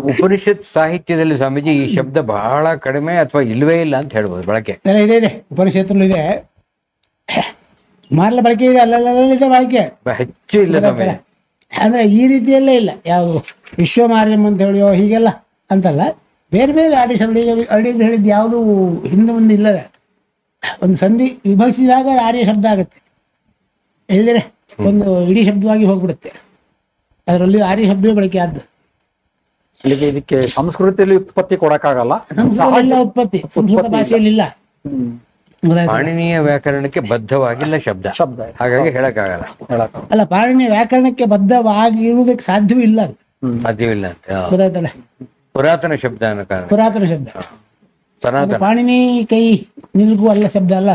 ಉಪನಿಷತ್ ಸಾಹಿತ್ಯದಲ್ಲಿ ಸ್ವಾಮೀಜಿ ಈ ಶಬ್ದ ಬಹಳ ಕಡಿಮೆ ಅಥವಾ ಇಲ್ಲವೇ ಇಲ್ಲ ಅಂತ ಹೇಳ್ಬೋದು ಬಳಕೆ. ಇಲ್ಲ ಇದೆ ಇದೆ. ಉಪನಿಷತ್ತಲ್ಲೂ ಇದೆ. ಮಾರ್ಲ ಬಳಕೆ ಇದೆ ಅಲ್ಲಲ್ಲ ಇದೆ ಬಳಕೆ. ಹೆಚ್ಚು ಇಲ್ಲ ಸ್ವಾಮೀಜಿ. ಅಂದ್ರೆ ಈ ರೀತಿಯಲ್ಲೇ ಇಲ್ಲ. ಯಾವುದು? ವಿಶ್ವ ವಿಶ್ವಮಾರ್ಯಂ ಅಂತ ಹೇಳಿಯೋ ಹೀಗೆಲ್ಲ ಅಂತಲ್ಲ. ಬೇರೆ ಬೇರೆ ಈಗ ಅಡಿ ಹೇಳಿದ್ದು ಯಾವುದು ಹಿಂದೆ ಮುಂದೆ ಇಲ್ಲದೆ. ಒಂದು ಸಂಧಿ ವಿಭಜಿಸಿದಾಗ ಆರ್ಯ ಶಬ್ದ ಆಗುತ್ತೆ. ಹೇಳಿದರೆ ಒಂದು ಇಡೀ ಶಬ್ದವಾಗಿ ಹೋಗ್ಬಿಡುತ್ತೆ. ಅದರಲ್ಲಿ ಆರ್ಯ ಶಬ್ದವೇ ಬಳಕೆ ಆದ್ದು. ಇಲ್ಲಿಗೆ ಇದಕ್ಕೆ ಸಂಸ್ಕೃತಿಯಲ್ಲಿ ಉತ್ಪತ್ತಿ ಕೊಡಕ್ಕಾಗಲ್ಲ. ಸಹಜ ಉತ್ಪತ್ತಿ ಸಂಸ್ಕೃತ ಭಾಷೆಯಲ್ಲಿ ಇಲ್ಲ. ಪಾಣಿನಿಯ ವ್ಯಾಕರಣಕ್ಕೆ ಬದ್ಧವಾಗಿಲ್ಲ ಶಬ್ದ. ಶಬ್ದ. ಹಾಗಾಗಿ ಹೇಳಕ್ಕಾಗಲ್ಲ. ಹೇಳಕ್ ಅಲ್ಲ ಪಾಣಿನಿಯ ವ್ಯಾಕರಣಕ್ಕೆ ಬದ್ಧವಾಗಿ ಇರುವುದಕ್ಕೆ ಸಾಧ್ಯವೂ ಇಲ್ಲ ಸಾಧ್ಯವಿಲ್ಲ ಅಂತ ಗೊತ್ತಾಯ್ತಲ್ಲ? ಪುರಾತನ ಶಬ್ದ ಅನ್ನೋ ಕಾರಣ. ಪುರಾತನ ಶಬ್ದ. ಸನಾತನ. ಪಾಣಿನಿ ಕೈ ನಿಲ್ಗು ಅಲ್ಲ ಶಬ್ದ ಅಲ್ಲ.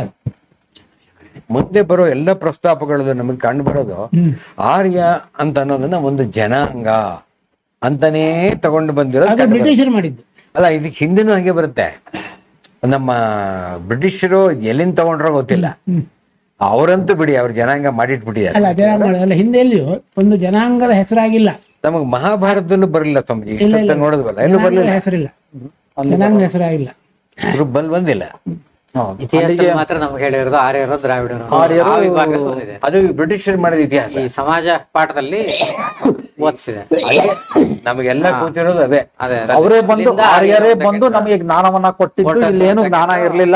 ಮುಂದೆ ಬರೋ ಎಲ್ಲ ಪ್ರಸ್ತಾಪಗಳು ನಮಗೆ ಕಂಡು ಬರೋದು ಆರ್ಯ ಅಂತ ಅನ್ನೋದನ್ನ ಒಂದು ಜನಾಂಗ. ಅಂತಾನೇ ತಗೊಂಡು ಬಂದಿರೋದು ಅದು ಬ್ರಿಟಿಷರು ಮಾಡಿದ್ದು. ಅಲ್ಲ ಇದಕ್ಕೆ ಹಿಂದೆನೂ ಹಾಗೆ ಬರುತ್ತೆ. ನಮ್ಮ ಬ್ರಿಟಿಷರು ಎಲ್ಲಿಂದ ತಗೊಂಡ್ರೋ ಗೊತ್ತಿಲ್ಲ. ಅವರಂತೂ ಬಿಡಿ ಅವ್ರ ಜನಾಂಗ ಮಾಡಿಟ್ಬಿಟ್ಟಿದ್ದಾರೆ. ಅಲ್ಲ ಜನಾಂಗ ಅಲ್ಲ ಹಿಂದೆ ಎಲ್ಲಿಯೂ ಒಂದು ಜನಾಂಗದ ಹೆಸರಾಗಿಲ್ಲ. ನಮಗ್ ಮಹಾಭಾರತದಲ್ಲೂ ಬರಲಿಲ್ಲ ಸ್ವಾಮೀಜಿ ಇಲ್ಲ, ಎಲ್ಲೂ ಜನಾಂಗದ ಬರ್ಲಿಲ್ಲ. ಹೆಸರಿಲ್ಲ. ಜನಾಂಗ ಹೆಸರಾಗಿಲ್ಲ. ಬಲ್ ಬಂದಿಲ್ಲ ಇತಿಹಾಸದಲ್ಲಿ ಮಾತ್ರ ನಮ್ಗೆ ಹೇಳಿರೋದು ಆರ್ಯರು ದ್ರಾವಿಡರು ಆರ್ಯರು- ಆ ವಿಭಾಗದಲ್ಲಿ ಬಂದಿದೆ ಅದು ಬ್ರಿಟಿಷರು ಮಾಡಿದ ಇತಿಹಾಸ. ಈ ಸಮಾಜ ಪಾಠದಲ್ಲಿ ಓದಿಸಿದೆ. ನಮಗೆಲ್ಲ ಕೂತಿರೋದು ಅದೇ. ಅದೇ ಅವರೇ ಬಂದು ಆರ್ಯರೇ ಬಂದು ನಮಗೆ ಜ್ಞಾನವನ್ನ ಕೊಟ್ಟಿದ್ದು ಇಲ್ಲೇನು ಜ್ಞಾನ ಇರ್ಲಿಲ್ಲ.